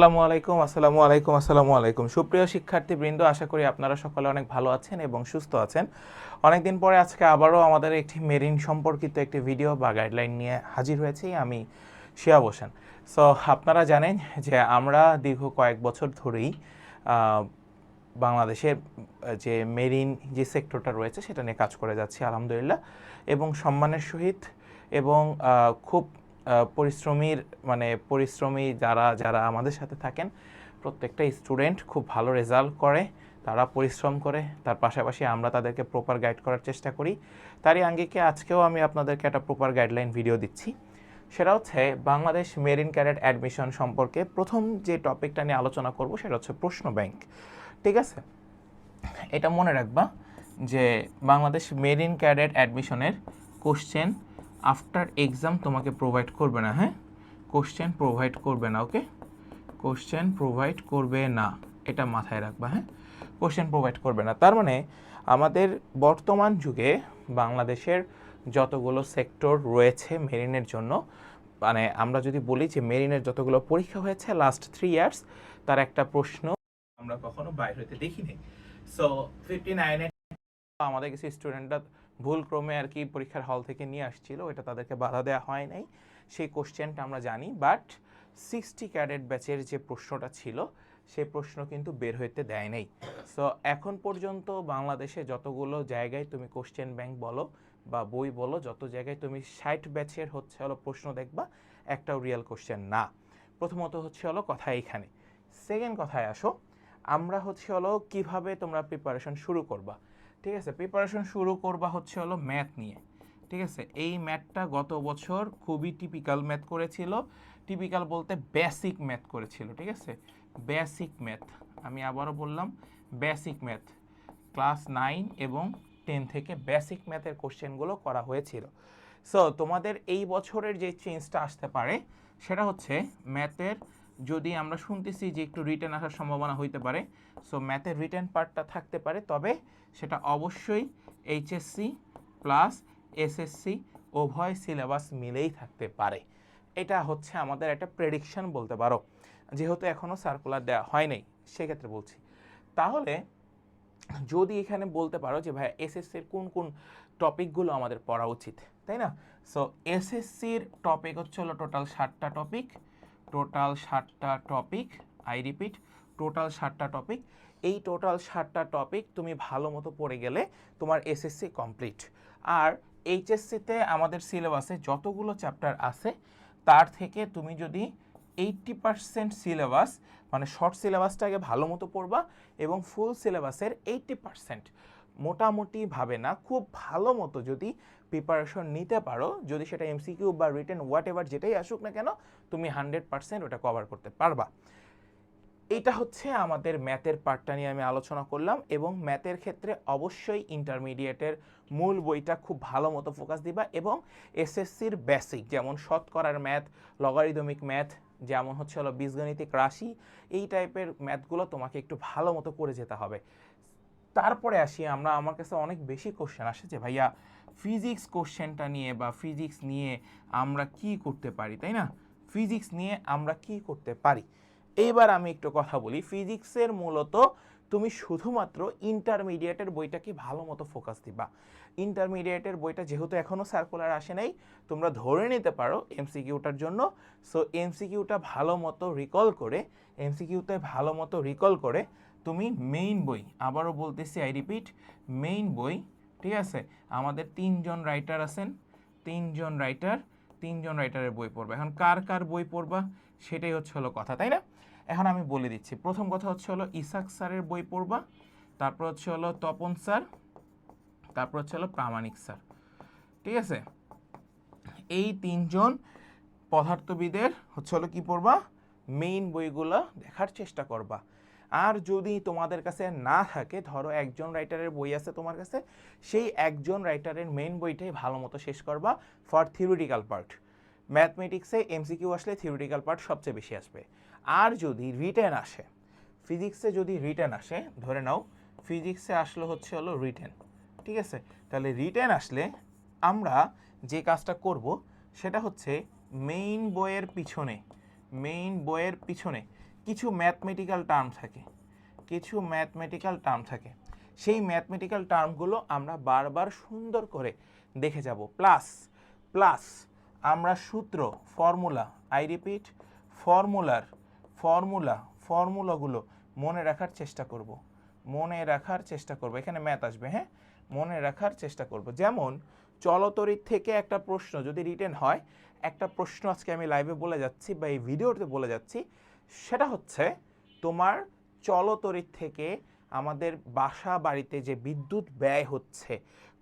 আসসালামু আলাইকুম আসসালামু আলাইকুম আসসালামু আলাইকুম। সুপ্রিয় শিক্ষার্থীবৃন্দ, আশা করি আপনারা সকলে অনেক ভালো আছেন এবং সুস্থ আছেন। অনেকদিন পরে আজকে আবারও আমাদের একটি মেরিন সম্পর্কিত একটি ভিডিও বা গাইডলাইন নিয়ে হাজির হয়েছি আমি শিয়া হোসেন। সো আপনারা জানেন যে আমরা দীর্ঘ কয়েক বছর ধরেই বাংলাদেশের যে মেরিন যে সেক্টরটা রয়েছে সেটা নিয়ে কাজ করে যাচ্ছি, আলহামদুলিল্লাহ। এবং সম্মানের সহিত এবং খুব পরিশ্রমীর মানে পরিশ্রমী যারা যারা আমাদের সাথে থাকেন, প্রত্যেকটা স্টুডেন্ট খুব ভালো রেজাল্ট করে, তারা পরিশ্রম করে, তার পাশাপাশি আমরা তাদেরকে প্রপার গাইড করার চেষ্টা করি। তারই আঙ্গিকে আজকেও আমি আপনাদেরকে একটা প্রপার গাইডলাইন ভিডিও দিচ্ছি। সেটা হচ্ছে বাংলাদেশ মেরিন ক্যাডেট অ্যাডমিশন সম্পর্কে প্রথম যে টপিকটা নিয়ে আলোচনা করব সেটা হচ্ছে প্রশ্ন ব্যাংক ঠিক আছে? এটা মনে রাখবা যে বাংলাদেশ মেরিন ক্যাডেট অ্যাডমিশনের কোশ্চেন আফটার এক্সাম তোমাকে প্রোভাইড করবে না হ্যাঁ? কোশ্চেন প্রোভাইড করবে না ওকে কোশ্চেন প্রোভাইড করবে না, এটা মাথায় রাখবা হ্যাঁ? কোশ্চেন প্রোভাইড করবে না, তার মানে আমাদের বর্তমান যুগে বাংলাদেশের যতগুলো সেক্টর রয়েছে মেরিনের জন্য মানে আমরা যদি বলি যে মেরিনের যতগুলো পরীক্ষা হয়েছে লাস্ট থ্রি ইয়ার্স তার একটা প্রশ্ন আমরা কখনো বাইর হইতে দেখিনি। সো ফিফটি নাইনে আমাদের কিছু স্টুডেন্টরা ভুল ক্রমে আর কি পরীক্ষার হল থেকে নিয়ে আসছিল এটা তাদেরকে বাধা দেওয়া হয় নাই। সেই কোশ্চেনটা আমরা জানি বাট সিক্সটি ক্যাডেট ব্যাচের যে প্রশ্নটা ছিল, সেই প্রশ্ন কিন্তু বের হইতে দেয় নাই। সো এখন পর্যন্ত বাংলাদেশে যতগুলো জায়গায় তুমি কোশ্চেন ব্যাংক বলো বা বই বলো, যত জায়গায় তুমি ষাট ব্যাচের হচ্ছে হলো প্রশ্ন দেখবা, একটাও রিয়েল কোশ্চেন না। প্রথমত হচ্ছে হলো কথা এইখানে। সেকেন্ড কথায় আসো, আমরা হচ্ছে হলো কীভাবে তোমরা প্রিপারেশন শুরু করবা? ঠিক আছে প্রিপারেশন শুরু করবা হচ্ছে হলো ম্যাথ নিয়ে। ঠিক আছে, এই ম্যাথটা গত বছর খুবই টিপিক্যাল ম্যাথ করেছিল। টিপিক্যাল বলতে বেসিক ম্যাথ করেছিল, ঠিক আছে? বেসিক ম্যাথ আমি আবারও বললাম বেসিক ম্যাথ ক্লাস নাইন এবং টেন থেকে বেসিক ম্যাথের কোশ্চেনগুলো করা হয়েছিল। সো তোমাদের এই বছরের যে চেঞ্জটা আসতে পারে, সেটা হচ্ছে ম্যাথের যদি আমরা শুনতেছি যে একটু রিটার্ন আসার সম্ভাবনা হইতে পারে সো ম্যাথের রিটার্ন পার্টটা থাকতে পারে, তবে সেটা অবশ্যই এইচএসসি প্লাস এসএসসি উভয় সিলেবাস মিলেই থাকতে পারে। এটা হচ্ছে আমাদের একটা প্রেডিকশন বলতে পারো, যেহেতু এখনও সার্কুলার দেওয়া হয় নাই, সেক্ষেত্রে বলছি। তাহলে যদি এখানে বলতে পারো যে ভাই এসএসসির কোন কোন টপিকগুলো আমাদের পড়া উচিত, তাই না? সো এসএসসির টপিক হচ্ছে হলো টোটাল ষাটটা টপিক টোটাল ষাটটা টপিক আই রিপিট টোটাল ষাটটা টপিক এই টোটাল ষাটটা টপিক তুমি ভালো মতো পড়ে গেলে তোমার এসএসসি কমপ্লিট আর এইচএসসিতে আমাদের সিলেবাসে যতগুলো চ্যাপ্টার আছে, তার থেকে তুমি যদি এইট্টি পার্সেন্ট সিলেবাস মানে শর্ট সিলেবাসটাকে ভালো মতো পড়বা এবং ফুল সিলেবাসের এইট্টি পার্সেন্ট মোটামুটিভাবে না, খুব ভালো মতো যদি প্রিপারেশন নিতে পারো, যদি সেটা এমসিকিউ বা রিটেন হোয়াট এভার যেটাই আসুক না কেন, তুমি হান্ড্রেড পার্সেন্ট ওটা কভার করতে পারবা। এইটা হচ্ছে আমাদের ম্যাথের পার্টটা নিয়ে আমি আলোচনা করলাম এবং ম্যাথের ক্ষেত্রে অবশ্যই ইন্টারমিডিয়েটের মূল বইটা খুব ভালো মতো ফোকাস দিবা এবং এসএসসির বেসিক যেমন শতকরার ম্যাথ লগারিদমিক ম্যাথ যেমন হচ্ছে হলো বীজগণিতিক রাশি, এই টাইপের ম্যাথগুলো তোমাকে একটু ভালো মতো করে যেতে হবে। তারপরে আসি, আমরা, আমার কাছে অনেক বেশি কোশ্চেন আসে যে, ভাইয়া ফিজিক্স কোশ্চেনটা নিয়ে বা ফিজিক্স নিয়ে আমরা কি করতে পারি? তাই না? ফিজিক্স নিয়ে আমরা কি করতে পারি? এইবার আমি একটু কথা বলি। ফিজিক্সের মূলত তুমি শুধুমাত্র ইন্টারমিডিয়েটের বইটাকে ভালো মতো ফোকাস দিবা। ইন্টারমিডিয়েটের বইটা যেহেতু এখনও সার্কুলার আসে নাই, তোমরা ধরে নিতে পারো এমসিকিউটার জন্য। সো এমসিকিউটা ভালো মতো রিকল করে এমসিকিউতে ভালো মতো রিকল করে তুমি মেইন বই। আবারও বলতেছি আই রিপিট মেইন বই, ঠিক আছে? আমাদের তিনজন রাইটার আছেন, তিনজন রাইটার তিনজন রাইটারের বই পড়বা। এখন কার কার বই পড়বা, সেটাই হচ্ছে হলো কথা, তাই না? এখন আমি বলে দিচ্ছি। প্রথম কথা হচ্ছে হলো ইসাক স্যারের বই পড়বা, তারপর হচ্ছে হলো তপন স্যার, তারপর হচ্ছে হলো প্রামাণিক স্যার, ঠিক আছে? এই তিনজন পদার্থবিদের হচ্ছে হলো কী পড়বা? মেইন বইগুলো দেখার চেষ্টা করবা। আর যদি তোমাদের কাছে না থাকে, ধরো একজন রাইটারের বই আছে তোমার কাছে, সেই একজন রাইটারের মেইন বইটাই ভালো মতো শেষ করবা ফর থিওরিটিক্যাল পার্ট ম্যাথমেটিক্সে এমসিকিউ আসলে থিওরিটিক্যাল পার্ট সবচেয়ে বেশি আসবে। আর যদি রিটেন আসে ফিজিক্সে যদি রিটেন আসে, ধরে নাও ফিজিক্সে আসলে হচ্ছে হলো রিটেন ঠিক আছে? তাহলে রিটেন আসলে আমরা যে কাজটা করব, সেটা হচ্ছে মেইন বইয়ের পিছনে মেইন বইয়ের পিছনে কিছু ম্যাথমেটিক্যাল টার্ম থাকে। কিছু ম্যাথমেটিক্যাল টার্ম থাকে। সেই ম্যাথমেটিক্যাল টার্মগুলো আমরা বারবার সুন্দর করে দেখে যাব। প্লাস প্লাস আমরা সূত্র ফর্মুলা আই রিপিট ফর্মুলার ফর্মুলা ফর্মুলাগুলো মনে রাখার চেষ্টা করব। মনে রাখার চেষ্টা করব। এখানে ম্যাথ আসবে হ্যাঁ? মনে রাখার চেষ্টা করব। যেমন চলতরিৎ থেকে একটা প্রশ্ন যদি রিটেন হয়, একটা প্রশ্ন আজকে আমি লাইভে বলে যাচ্ছি বা এই ভিডিওতে বলে যাচ্ছি সেটা হচ্ছে তোমার চলতরিৎ থেকে আমাদের বাসা বাড়িতে যে বিদ্যুৎ ব্যয় হচ্ছে,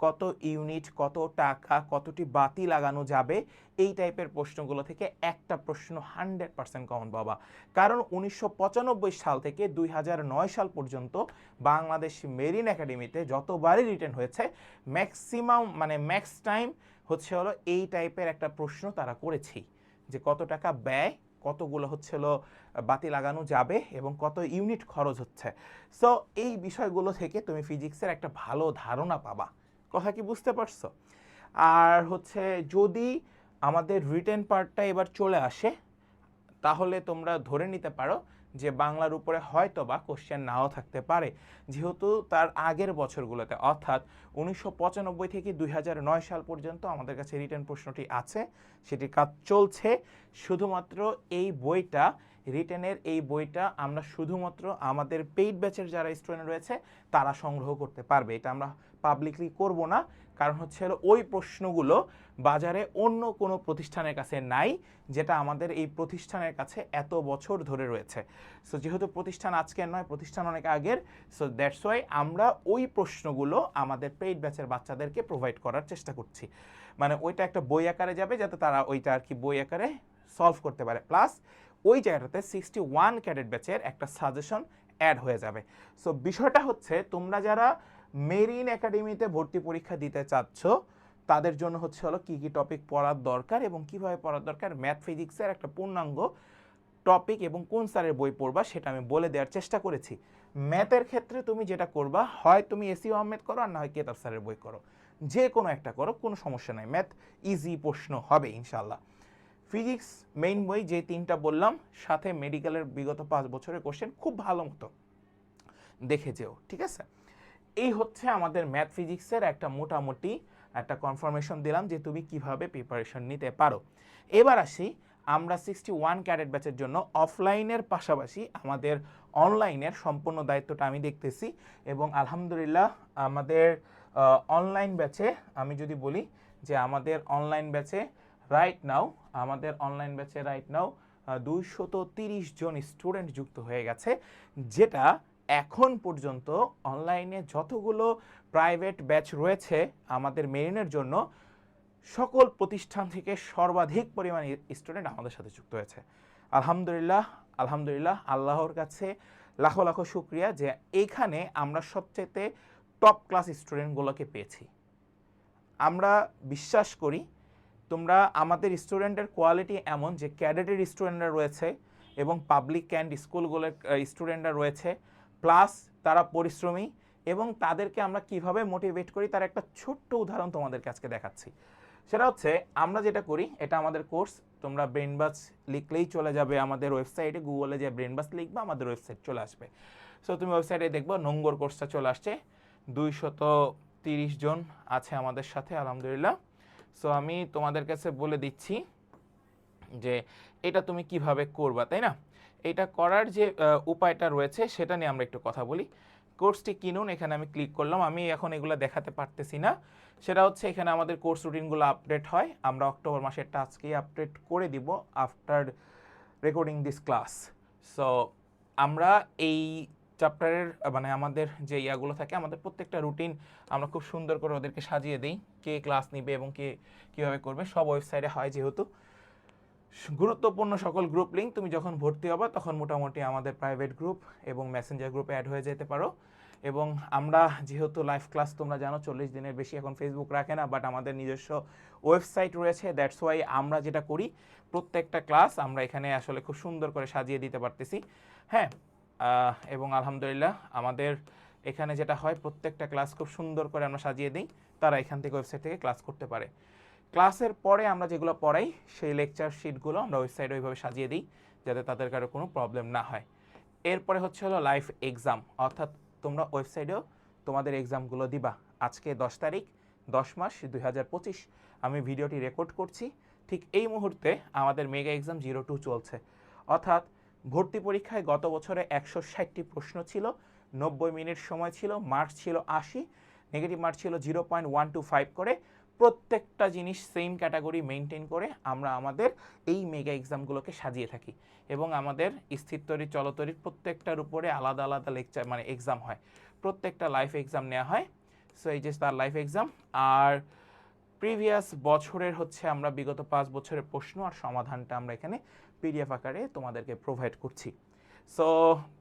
কত ইউনিট, কত টাকা, কতটি বাতি লাগানো যাবে, এই টাইপের প্রশ্নগুলো থেকে একটা প্রশ্ন হান্ড্রেড পার্সেন্ট কমন পাবা। কারণ উনিশশো পঁচানব্বই সাল থেকে দুই সাল পর্যন্ত বাংলাদেশ মেরিন একাডেমিতে যতবারই রিটার্ন হয়েছে ম্যাক্সিমাম মানে ম্যাক্স টাইম হচ্ছে হলো এই টাইপের একটা প্রশ্ন তারা করেছি যে কত টাকা ব্যয় কতগুলো হচ্ছিল বাতি লাগানো যাবে এবং কত ইউনিট খরচ হচ্ছে। সো এই বিষয়গুলো থেকে তুমি ফিজিক্সের একটা ভালো ধারণা পাবা। কথা কি বুঝতে পারছ? আর হচ্ছে যদি আমাদের রিটেন পার্টটা এবার চলে আসে, তাহলে তোমরা ধরে নিতে পারো যে বাংলার উপরে হয়তো বা কোশ্চেন নাও থাকতে পারে। যেহেতু তার আগের বছরগুলোতে, অর্থাৎ উনিশশো পঁচানব্বই থেকে দুই হাজার নয় সাল পর্যন্ত আমাদের কাছে রিটার্ন প্রশ্নটি আছে। সেটির কাজ চলছে। শুধুমাত্র এই বইটা রিটেনের এই বইটা আমরা শুধুমাত্র আমাদের পেইড ব্যাচের যারা স্টুডেন্ট রয়েছে, তারা সংগ্রহ করতে পারবে। এটা আমরা পাবলিকলি করব না। কারণ হচ্ছে ওই প্রশ্নগুলো বাজারে অন্য কোনো প্রতিষ্ঠানের কাছে নাই, যেটা আমাদের এই প্রতিষ্ঠানের কাছে এত বছর ধরে রয়েছে। সো যেহেতু প্রতিষ্ঠান আজকের নয়, প্রতিষ্ঠান অনেক আগের সো দ্যাটস ওয়াই আমরা ওই প্রশ্নগুলো আমাদের পেইড ব্যাচের বাচ্চাদেরকে প্রোভাইড করার চেষ্টা করছি। মানে ওইটা একটা বই আকারে যাবে, যাতে তারা ওইটা আর কি বই আকারে সলভ করতে পারে। প্লাস ওই জায়গাটাতে সিক্সটি ওয়ান ক্যাডেট ব্যাচের একটা সাজেশন অ্যাড হয়ে যাবে। সো বিষয়টা হচ্ছে তোমরা যারা মেরিন একাডেমিতে ভর্তি পরীক্ষা দিতে চাচ্ছ, তাদের জন্য হচ্ছে হলো কী কী টপিক পড়ার দরকার এবং কীভাবে পড়ার দরকার? ম্যাথ ফিজিক্সের একটা পূর্ণাঙ্গ টপিক এবং কোন স্যারের বই পড়বা সেটা আমি বলে দেওয়ার চেষ্টা করেছি। ম্যাথের ক্ষেত্রে তুমি যেটা করবা, হয় তুমি এসি আহমেদ করো আর না হয় কেতাব স্যারের বই করো। যে কোনো একটা করো, কোনো সমস্যা নাই। ম্যাথ ইজি প্রশ্ন হবে ইনশাল্লাহ ফিজিক্স মেইন বই যে তিনটা বললাম, সাথে মেডিকেলের বিগত পাঁচ বছরের কোশ্চেন খুব ভালো মতো দেখে যেও, ঠিক আছে? এই হচ্ছে আমাদের ম্যাথ ফিজিক্সের একটা মোটামুটি একটা কনফার্মেশন দিলাম যে তুমি কীভাবে প্রিপারেশন নিতে পারো। এবার আসি, আমরা সিক্সটি ওয়ান ক্যারেট ব্যাচের জন্য অফলাইনের পাশাপাশি আমাদের অনলাইনের সম্পূর্ণ দায়িত্বটা আমি দেখতেছি এবং আলহামদুলিল্লাহ আমাদের অনলাইন ব্যাচে আমি যদি বলি যে আমাদের অনলাইন ব্যাচে রাইট নাও আমাদের অনলাইন ব্যাচে রাইট নাও দুইশত জন স্টুডেন্ট যুক্ত হয়ে গেছে, যেটা এখন পর্যন্ত অনলাইনে যতগুলো প্রাইভেট ব্যাচ রয়েছে আমাদের মেরিনের জন্য, সকল প্রতিষ্ঠান থেকে সর্বাধিক পরিমাণ স্টুডেন্ট আমাদের সাথে যুক্ত হয়েছে। আলহামদুলিল্লাহ আলহামদুলিল্লাহ, আল্লাহর কাছে লাখো লাখো শুক্রিয়া যে এইখানে আমরা সবচেয়ে টপ ক্লাস স্টুডেন্টগুলোকে পেয়েছি। আমরা বিশ্বাস করি তোমরা আমাদের স্টুডেন্টের কোয়ালিটি এমন যে ক্যাডেটের স্টুডেন্টরা রয়েছে এবং পাবলিক ক্যান্ড স্কুলগুলোর স্টুডেন্টরা রয়েছে। প্লাস তারা পরিশ্রমী এবং তাদেরকে আমরা কীভাবে মোটিভেট করি তার একটা ছোট্ট উদাহরণ তোমাদেরকে আজকে দেখাচ্ছি। সেটা হচ্ছে, আমরা যেটা করি, এটা আমাদের কোর্স, তোমরা ব্রেনবাস লিখলেই চলে যাবে আমাদের ওয়েবসাইটে, গুগলে যে ব্রেনবাস লিখবে, আমাদের ওয়েবসাইট চলে আসবে। সো তুমি ওয়েবসাইটে দেখব নোংর কোর্সটা চলে আসছে, দুইশত তিরিশ জন আছে আমাদের সাথে, আলহামদুলিল্লাহ। সো আমি তোমাদের কাছে বলে দিচ্ছি যে, এটা তুমি কীভাবে করবা, তাই না? এটা করার যে উপায়টা রয়েছে সেটা নিয়ে আমরা একটু কথা বলি। কোর্সটি কিনুন, এখানে আমি ক্লিক করলাম। আমি এখন এগুলো দেখাতে পারতেছি না। সেটা হচ্ছে এখানে আমাদের কোর্স রুটিনগুলো আপডেট হয়। আমরা অক্টোবর মাসের আজকেই আপডেট করে দিব after recording this class. So আমরা এই চ্যাপ্টারের মানে আমাদের যে ইয়াগুলো থাকে, আমাদের প্রত্যেকটা রুটিন আমরা খুব সুন্দর করে ওদেরকে সাজিয়ে দিই। কে ক্লাস নিবে এবং কে কীভাবে করবে, সব ওয়েবসাইটে হয় যেহেতু। গুরুত্বপূর্ণ সকল গ্রুপ লিঙ্ক তুমি যখন ভর্তি হবা, তখন মোটামুটি আমাদের প্রাইভেট গ্রুপ এবং মেসেঞ্জার গ্রুপে অ্যাড হয়ে যেতে পারো। এবং আমরা যেহেতু লাইভ ক্লাস তোমরা জানো চল্লিশ দিনের বেশি এখন ফেসবুক রাখে না বাট আমাদের নিজস্ব ওয়েবসাইট রয়েছে দ্যাটস ওয়াই আমরা যেটা করি, প্রত্যেকটা ক্লাস আমরা এখানে আসলে খুব সুন্দর করে সাজিয়ে দিতে পারতেছি। হ্যাঁ এবং আলহামদুলিল্লাহ আমাদের এখানে যেটা হয়, প্রত্যেকটা ক্লাস খুব সুন্দর করে আমরা সাজিয়ে দিই, তারা এখান থেকে ওয়েবসাইট থেকে ক্লাস করতে পারে। ক্লাসের পরে আমরা যেগুলো পড়াই, সেই লেকচার শিটগুলো আমরা ওয়েবসাইটে ওইভাবে সাজিয়ে দিই, যাতে তাদের কারও কোনো প্রবলেম না হয়। এরপরে হচ্ছে হলো লাইভ এক্সাম অর্থাৎ তোমরা ওয়েবসাইটেও তোমাদের এক্সামগুলো দিবা। আজকে দশ তারিখ, দশ মাস দুই হাজার পঁচিশ, আমি ভিডিওটি রেকর্ড করছি। ঠিক এই মুহূর্তে আমাদের মেগা এক্সাম জিরো টু চলছে। অর্থাৎ ভর্তি পরীক্ষায় গত বছরে একশো ষাটটি প্রশ্ন ছিল, নব্বই মিনিট সময় ছিল মার্কস ছিল আশি নেগেটিভ মার্ক ছিল zero point one two five করে প্রত্যেকটা জিনিস সেম ক্যাটাগরি মেনটেন করে আমরা আমাদের এই মেগা এক্সামগুলোকে সাজিয়ে থাকি এবং আমাদের স্থিরতরি চলতরির প্রত্যেকটার উপরে আলাদা আলাদা লেকচার মানে এক্সাম হয়। প্রত্যেকটা লাইফ এক্সাম নেওয়া হয়। সো এই যে তার লাইফ এক্সাম আর প্রিভিয়াস বছরের হচ্ছে আমরা বিগত পাঁচ বছরের প্রশ্ন আর সমাধানটা আমরা এখানে পিডিএফ আকারে তোমাদেরকে প্রোভাইড করছি। সো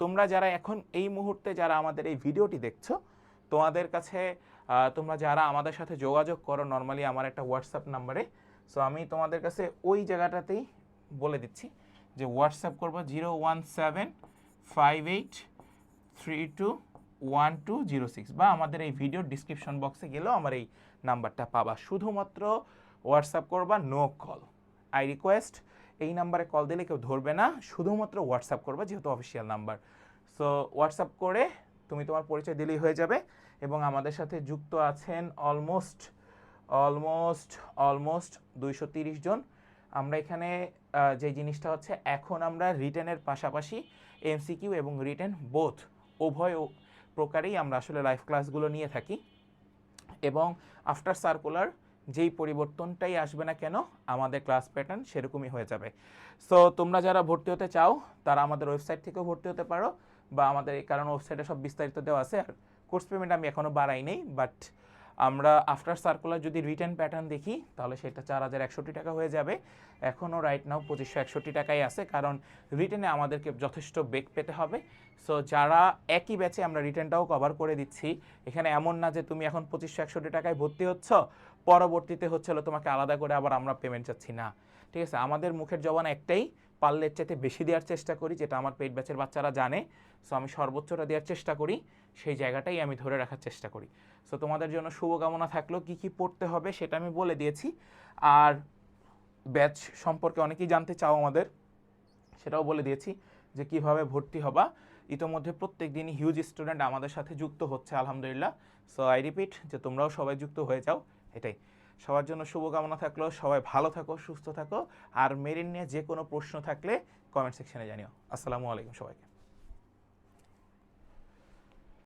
তোমরা যারা এখন এই মুহূর্তে যারা আমাদের এই ভিডিওটি দেখছ তোমাদের কাছে তোমরা যারা আমাদের সাথে যোগাযোগ করো নর্মালি আমার একটা হোয়াটসঅ্যাপ নাম্বারে সো আমি তোমাদের কাছে ওই জায়গাটাতেই বলে দিচ্ছি যে হোয়াটসঅ্যাপ করব zero one seven five eight three two one two zero six বা আমাদের এই ভিডিওর ডিসক্রিপশন বক্সে গেলেও আমার এই নাম্বারটা পাবা। শুধুমাত্র হোয়াটসঅ্যাপ করবা নো কল আই রিকোয়েস্ট এই নাম্বারে কল দিলে কেউ ধরবে না, শুধুমাত্র হোয়াটসঅ্যাপ করবা, যেহেতু অফিসিয়াল নাম্বার সো হোয়াটসঅ্যাপ করে তুমি তোমার পরিচয় দিলেই হয়ে যাবে এবং আমাদের সাথে যুক্ত আছেন অলমোস্ট অলমোস্ট অলমোস্ট দুইশো তিরিশ জন। আমরা এখানে যে জিনিসটা হচ্ছে এখন আমরা রিটেনের পাশাপাশি এমসিকিউ এবং রিটেন বোথ উভয় প্রকারেই আমরা আসলে লাইভ ক্লাসগুলো নিয়ে থাকি। এবং আফটার সার্কুলার যেই পরিবর্তনটাই আসবে না কেন, আমাদের ক্লাস প্যাটার্ন সেরকমই হয়ে যাবে। সো তোমরা যারা ভর্তি হতে চাও, তারা আমাদের ওয়েবসাইট থেকেও ভর্তি হতে পারো। বা আমাদের এই কারণ ওয়েবসাইটে সব বিস্তারিত দেওয়া আছে। আর কোর্স পেমেন্ট আমি এখনও বাড়াই নেই বাট আমরা আফটার সার্কুলার যদি রিটার্ন প্যাটার্ন দেখি, তাহলে সেটা চার হাজার একষট্টি টাকা হয়ে যাবে। এখনও রাইট নাও পঁচিশশো একষট্টি টাকাই আছে, কারণ রিটার্নে আমাদেরকে যথেষ্ট বেগ পেতে হবে। সো যারা একই ব্যাচে আমরা রিটার্নটাও কভার করে দিচ্ছি, এখানে এমন না যে তুমি এখন পঁচিশশো একষট্টি টাকায় ভর্তি হচ্ছ, পরবর্তীতে হচ্ছিল তোমাকে আলাদা করে আবার আমরা পেমেন্ট চাচ্ছি, না। ঠিক আছে, আমাদের মুখের জবান একটাই পারলে চাইতে বেশি দেওয়ার চেষ্টা করি, যেটা আমার পেট ব্যাচের বাচ্চারা জানে। সো আমি সর্বোচ্চটা দেওয়ার চেষ্টা করি, সেই জায়গাটাই আমি ধরে রাখার চেষ্টা করি। সো তোমাদের জন্য শুভকামনা থাকল, কি কি পড়তে হবে সেটা আমি বলে দিয়েছি। আর ব্যাচ সম্পর্কে অনেকেই জানতে চাও আমাদের, সেটাও বলে দিয়েছি যে কীভাবে ভর্তি হবা। ইতোমধ্যে প্রত্যেক দিনই হিউজ স্টুডেন্ট আমাদের সাথে যুক্ত হচ্ছে, আলহামদুলিল্লাহ। সো আই রিপিট যে তোমরাও সবাই যুক্ত হয়ে যাও, এটাই। সবার জন্য শুভকামনা থাকল, সবাই ভালো থাকো, সুস্থ থাকো, আর মেরিন নিয়ে যে কোনো প্রশ্ন থাকলে কমেন্ট সেকশনে জানিও। আসসালামু আলাইকুম সবাইকে।